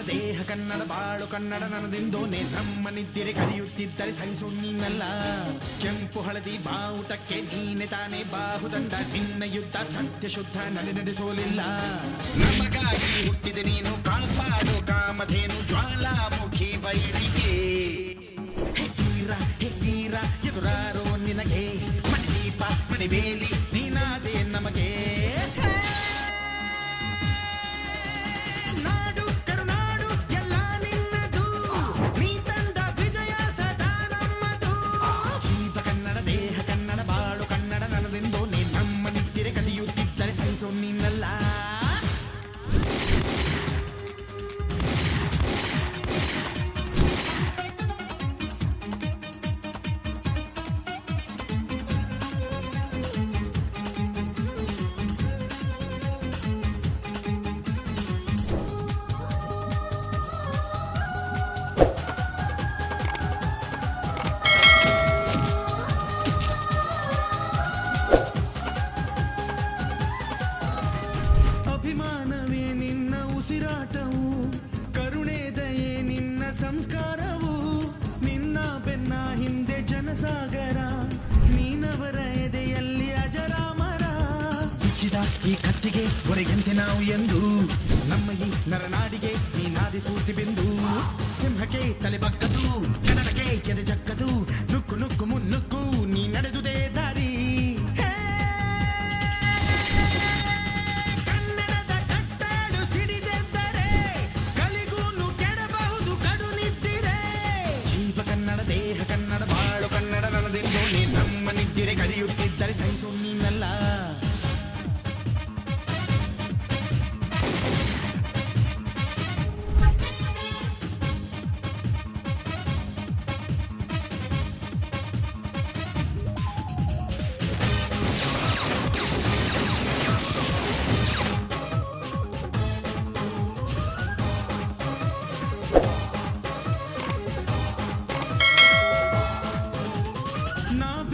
ಕನ್ನಡ, ಬಾಳು ಕನ್ನಡ, ನನದೆಂದು ನಮ್ಮ ನಿದ್ದಿರೆ ಕರೆಯುತ್ತಿದ್ದರೆ ಸಹಿಸು ನೀನಲ್ಲ ಕೆಂಪು ಹಳದಿ ಬಾವುಟಕ್ಕೆ ನೀನೆ ತಾನೇ ಬಾಹುದಂಡ. ನಿನ್ನ ಯುದ್ಧ ಸತ್ಯ ಶುದ್ಧ, ನಡೆ ನಡೆಸೋಲಿಲ್ಲ ನಮಗಾಗಿ ಹುಟ್ಟಿದೆ ನೀನು ಕಾಪಾಡು ಕಾಮಧೇನು ಜ್ವಾಲಾಮುಖಿ ವೈರಿಗೆ ಹೇ ವೀರ ಎದುರಾರೋ ನಿನಗೆ. ಮಣಿದೀಪ ಮನೆ ನೀನಾದೆ ಉಸಿರಾಟವು, ಕರುಣೆ ದಯೆ ನಿನ್ನ ಸಂಸ್ಕಾರವು, ನಿನ್ನ ಬೆನ್ನ ಹಿಂದೆ ಜನಸಾಗರ, ನೀನವರ ಎದೆಯಲ್ಲಿ ಅಜರಾಮರ. ಸಿಚ್ಚಿದ ಈ ಕತ್ತಿಗೆ ಹೊರಗಂತೆ ನಾವು ಎಂದು, ನಮ್ಮ ಈ ನರನಾಡಿಗೆ ನೀನಾದಿ ಸ್ಫೂರ್ತಿ ಬಿಂದು, ಸಿಂಹಕ್ಕೆ ತಲೆ ಬಗ್ಗದು, ಕನ್ನಡಕ್ಕೆ ಕೆರೆ ಜಕ್ಕದು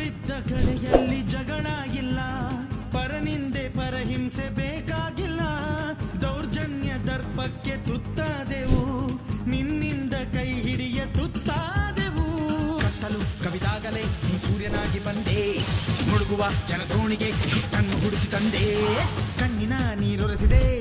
ನಾವಿದ್ದ ಕಡೆಯಲ್ಲಿ ಜಗಳ ಇಲ್ಲ ಪರನಿಂದೆ ಪರಹಿಂಸೆ ಬೇಕಾಗಿಲ್ಲ. ದೌರ್ಜನ್ಯ ದರ್ಪಕ್ಕೆ ತುತ್ತಾದೆವು. ನಿನ್ನಿಂದ ಕೈ ಹಿಡಿಯ ತುತ್ತಾದೆವು. ಕತ್ತಲು ಕವಿದಾಗಲೇ ನೀ ಸೂರ್ಯನಾಗಿ ಬಂದೆ. ಮುಳುಗುವ ಜನದೋಣಿಗೆ ಕಿಟ್ಟನ್ನು ಹುಡುಕಿ ತಂದೆ. ಕಣ್ಣಿನ ನೀರೊರೆಸಿದೆ.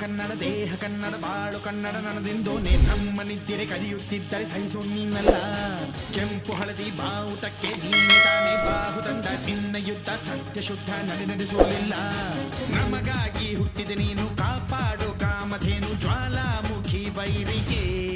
ಕನ್ನಡ, ದೇಹ ಕನ್ನಡ, ಬಾಳು ಕನ್ನಡ ನನದೆಂದು ನೇ ನಮ್ಮ ನಿದ್ದಿರೆ ಕಲಿಯುತ್ತಿದ್ದರೆ ಸಹಿಸು ನೀನಲ್ಲ. ಕೆಂಪು ಹಳದಿ ಬಾವುಟಕ್ಕೆ ನೀನೆ ಬಾಹುದಂಡ. ನಿನ್ನ ಯುದ್ಧ ಸತ್ಯ ಶುದ್ಧ ನಡೆ ನಡೆಸುವುದಿಲ್ಲ. ನಮಗಾಗಿ ಹುಟ್ಟಿದೆ ನೀನು ಕಾಪಾಡು ಕಾಮಧೇನು ಜ್ವಾಲಾಮುಖಿ ವೈರಿಗೆ